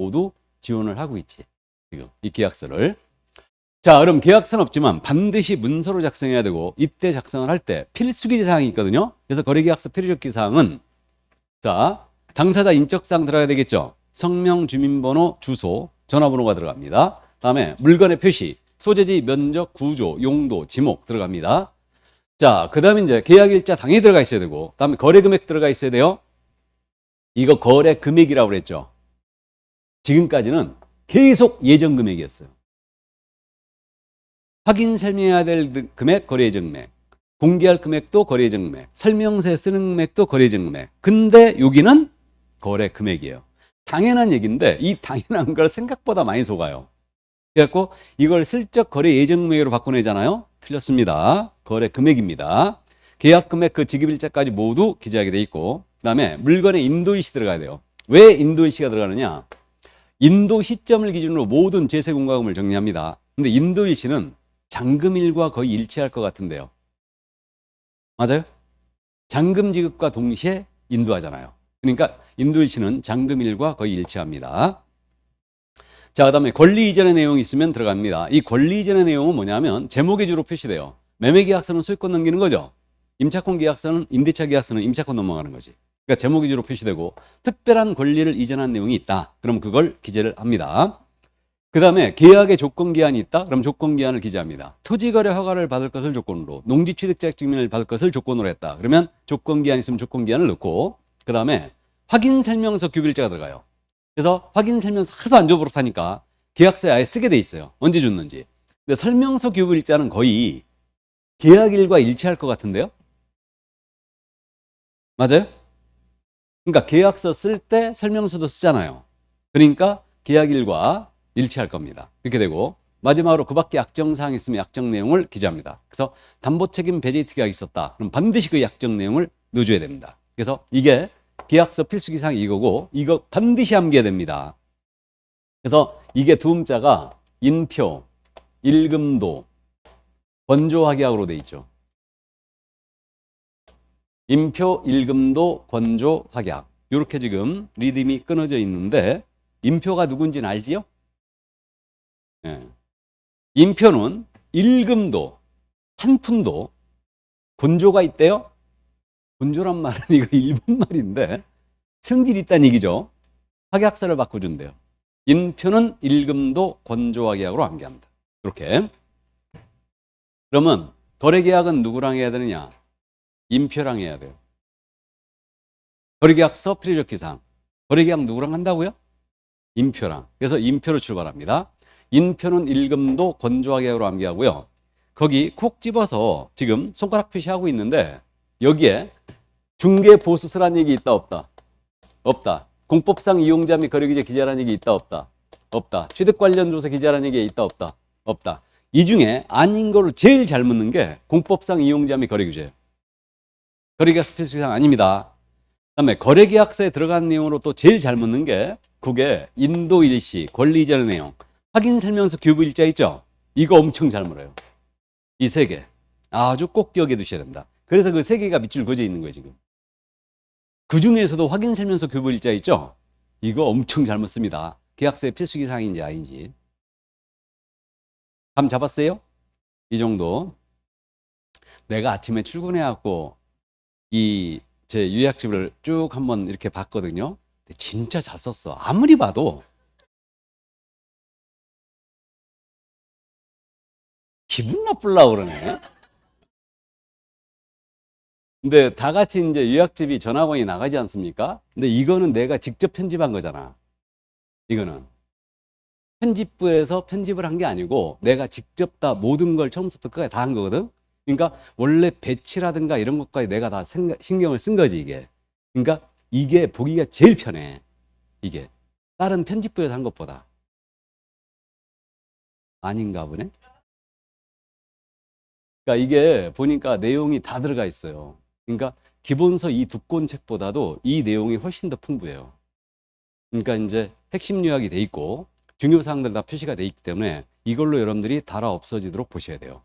모두 지원을 하고 있지. 지금 이 계약서를. 자, 그럼 계약서는 없지만 반드시 문서로 작성해야 되고 이때 작성을 할 때 필수기 사항이 있거든요. 그래서 거래계약서 필요적기 사항은 자, 당사자 인적사항 들어가야 되겠죠. 성명, 주민번호, 주소, 전화번호가 들어갑니다. 다음에 물건의 표시, 소재지, 면적, 구조, 용도, 지목 들어갑니다. 자, 그 다음에 이제 계약일자 당연히 들어가 있어야 되고, 다음에 거래 금액 들어가 있어야 돼요. 이거 거래 금액이라고 그랬죠. 지금까지는 계속 예정 금액이었어요. 확인 설명해야 될 금액, 거래 예정 금액. 공개할 금액도 거래 예정 금액. 설명서에 쓰는 금액도 거래 예정 금액. 근데 여기는 거래 금액이에요. 당연한 얘기인데 이 당연한 걸 생각보다 많이 속아요. 그래갖고 이걸 슬쩍 거래 예정 금액으로 바꿔내잖아요. 틀렸습니다. 거래 금액입니다. 계약 금액 그 지급일자까지 모두 기재하게 돼 있고 그다음에 물건의 인도일시 들어가야 돼요. 왜 인도일시가 들어가느냐? 인도 시점을 기준으로 모든 제세 공과금을 정리합니다. 근데 인도 일시는 잔금일과 거의 일치할 것 같은데요. 맞아요? 잔금 지급과 동시에 인도하잖아요. 그러니까 인도 일시는 잔금일과 거의 일치합니다. 자, 그 다음에 권리 이전의 내용이 있으면 들어갑니다. 이 권리 이전의 내용은 뭐냐면 제목에 주로 표시돼요. 매매 계약서는 소유권 넘기는 거죠. 임차권 계약서는 임대차 계약서는 임차권 넘어가는 거지. 그러니까 제목이 주로 표시되고 특별한 권리를 이전한 내용이 있다. 그럼 그걸 기재를 합니다. 그 다음에 계약의 조건 기한이 있다. 그럼 조건 기한을 기재합니다. 토지거래 허가를 받을 것을 조건으로, 농지취득자 증명을 받을 것을 조건으로 했다. 그러면 조건 기한 있으면 조건 기한을 넣고, 그 다음에 확인 설명서 규bil자가 들어가요. 그래서 확인 설명서 하도 안 줘버릇하니까 계약서에 아예 쓰게 돼 있어요. 언제 줬는지. 근데 설명서 규bil자는 거의 계약일과 일치할 것 같은데요? 맞아요? 그러니까 계약서 쓸 때 설명서도 쓰잖아요. 그러니까 계약일과 일치할 겁니다. 이렇게 되고 마지막으로 그 밖에 약정 사항이 있으면 약정 내용을 기재합니다. 그래서 담보 책임 배제 특약이 있었다. 그럼 반드시 그 약정 내용을 넣어줘야 됩니다. 그래서 이게 계약서 필수 기사항이 이거고 이거 반드시 암기해야 됩니다. 그래서 이게 두 음자가 인표, 일금도, 권조하계약으로 돼 있죠. 인표, 일금도, 권조, 확약. 이렇게 지금 리듬이 끊어져 있는데 인표가 누군지는 알지요? 예. 인표는 일금도, 한 푼도, 권조가 있대요. 권조란 말은 이거 일본 말인데 성질이 있다는 얘기죠. 확약서를 바꿔준대요. 인표는 일금도 권조화 계약으로 암기합니다. 이렇게. 그러면 거래계약은 누구랑 해야 되느냐? 인표랑 해야 돼요. 거래계약 서 필요적 기상. 거래계약 누구랑 한다고요? 인표랑. 그래서 인표로 출발합니다. 인표는 일금도 계약으로 암기하고요. 거기 콕 집어서 지금 손가락 표시하고 있는데 여기에 중개 보수 쓰란 얘기 있다 없다? 없다. 공법상 이용자 및 거래기재 기재하라는 얘기 있다 없다? 없다. 취득 관련 조사 기재하라는 얘기 있다 없다? 없다. 이 중에 아닌 거를 제일 잘 묻는 게 공법상 이용자 및 거래규제예요. 거래계약서 필수사항 아닙니다. 그다음에 거래계약서에 들어간 내용으로 또 제일 잘 묻는 게 그게 인도 일시, 권리 이전의 내용, 확인 설명서 규부 일자 있죠? 이거 엄청 잘 물어요. 이 세 개. 아주 꼭 기억해 두셔야 된다. 그래서 그 세 개가 밑줄 그어져 있는 거예요, 지금. 그 중에서도 확인 설명서 교부 일자 있죠? 이거 엄청 잘못 씁니다. 계약서의 필수 기 사항인지 아닌지. 감 잡았어요? 이 정도. 내가 아침에 출근해갖고 이제 유약집을 쭉 한번 이렇게 봤거든요. 진짜 잘 썼어. 아무리 봐도 기분 나쁠라 그러네. 근데 다 같이 이제 유학집이 전학원이 나가지 않습니까? 근데 이거는 내가 직접 편집한 거잖아. 이거는. 편집부에서 편집을 한 게 아니고 내가 직접 다 모든 걸 처음부터 끝까지 다 한 거거든. 그러니까 원래 배치라든가 이런 것까지 내가 다 생각, 신경을 쓴 거지 이게. 그러니까 이게 보기가 제일 편해. 이게. 다른 편집부에서 한 것보다. 아닌가 보네. 그러니까 이게 보니까 내용이 다 들어가 있어요. 그러니까 기본서 이 두권 책보다도 이 내용이 훨씬 더 풍부해요. 그러니까 이제 핵심 요약이 돼 있고 중요 사항들 다 표시가 돼 있기 때문에 이걸로 여러분들이 달아 없어지도록 보셔야 돼요.